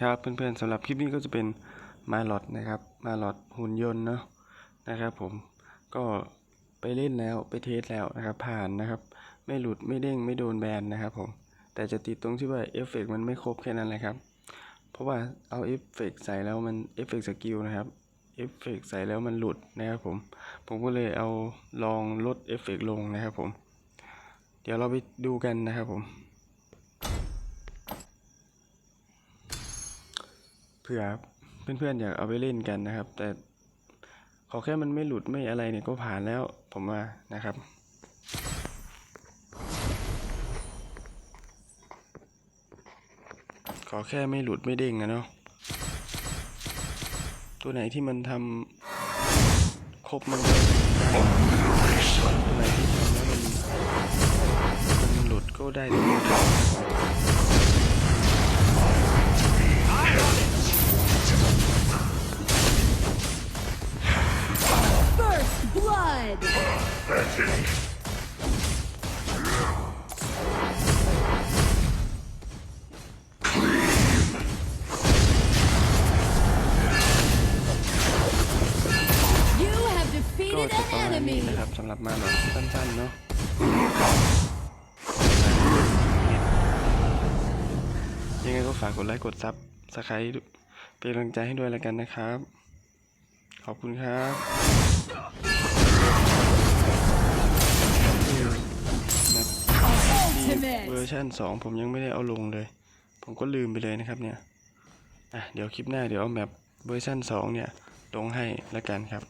ครับเพื่อนๆสำหรับคลิปนี้ก็จะเป็นมาลอดนะครับ มาลอดหุ่นยนต์เนาะนะครับ ผมก็ไปเล่นแล้วไปเทสแล้วนะครับ ผ่านนะครับ ไม่หลุดไม่เด้งไม่โดนแบนนะครับผมแต่จะติดตรงที่ว่าเอฟเฟกต์มันไม่ครบแค่นั้นแหละครับ เพราะว่าเอาเอฟเฟกต์ใส่แล้วมันเอฟเฟกต์สกิลนะครับเอฟเฟกต์ใส่แล้วมันหลุดนะครับผม ผมก็เลยเอาลองลดเอฟเฟกต์ลงนะครับผม เดี๋ยวเราไปดูกันนะครับผม เผื่อเพื่อนๆอยากเอาไปเล่นกันนะครับ แต่ขอแค่มันไม่หลุดไม่อะไรเนี่ยก็ผ่านแล้วผมว่านะครับขอแค่ไม่หลุดไม่เด้งนะเนาะตัวไหนที่มันทำครบมันตัวไหนที่ทำแล้วมันมันหลุดก็ได้ทั้ง blood. You have ก็ defeated จะประมาณนี้ enemy. นะครับสำหรับมาหลอดสั้นๆเนาะยังไงก็ฝากกดไลค์กดซับสไครต์เป็นกำลังใจให้ด้วยแล้วกันนะครับ ขอบคุณครับ อร์ชัน2 ผมยังไม่ได้เอาลงเลย ผมก็ลืมไปเลยนะครับเนี่ยอะเดี๋ยวคลิปหน้าเดี๋ยวเอาแมปเวอร์ชัน2 เนี่ยลงให้แล้วกันครับ